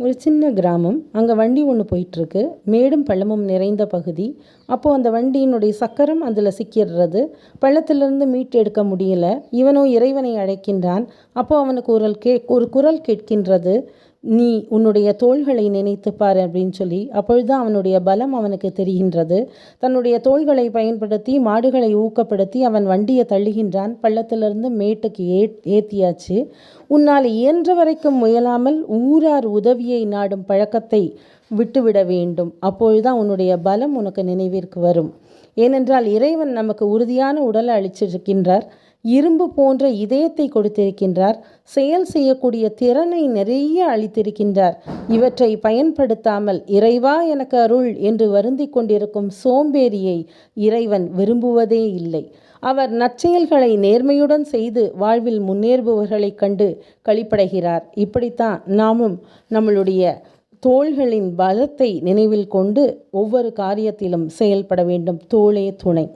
ஒரு சின்ன கிராமம். அங்கே வண்டி ஒன்று போயிட்டுருக்கு. மேடும் பள்ளமும் நிறைந்த பகுதி. அப்போது அந்த வண்டியினுடைய சக்கரம் அதில் சிக்கிடுறது பள்ளத்திலிருந்து மீட்டு எடுக்க முடியல. இவனோ இறைவனை அழைக்கின்றான். அப்போது அவனுக்கு ஒரு கே ஒரு குரல் கேட்கின்றது. நீ உன்னுடைய தோள்களை நினைத்து பார் அப்படின்னு சொல்லி அப்பொழுது அவனுடைய பலம் அவனுக்கு தெரிகின்றது. தன்னுடைய தோள்களை பயன்படுத்தி மாடுகளை ஊக்கப்படுத்தி அவன் வண்டியை தள்ளுகின்றான். பள்ளத்திலிருந்து மேட்டுக்கு ஏ ஏற்றியாச்சு உன்னால் இயன்ற வரைக்கும் முயலாமல் ஊரார் உதவியை நாடும் பழக்கத்தை விட்டுவிட வேண்டும். அப்பொழுதுதான் உன்னுடைய பலம் உனக்கு நினைவிற்கு வரும். ஏனென்றால் இறைவன் நமக்கு உறுதியான உடலை அளிச்சிருக்கின்றார். இரும்பு போன்ற இதயத்தை கொடுத்திருக்கின்றார். செயல் செய்யக்கூடிய திறனை நிறைய அளித்திருக்கின்றார். இவற்றை பயன்படுத்தாமல் இறைவா எனக்கு அருள் என்று வருந்தி கொண்டிருக்கும் சோம்பேறியை இறைவன் விரும்புவதே இல்லை. அவர் நற்செயல்களை நேர்மையுடன் செய்து வாழ்வில் முன்னேறுபவர்களைக் கண்டு கழிப்படைகிறார் இப்படித்தான் நாமும் நம்மளுடைய தோள்களின் பலத்தை நினைவில் கொண்டு ஒவ்வொரு காரியத்திலும் செயல்பட வேண்டும். தோளே துணை.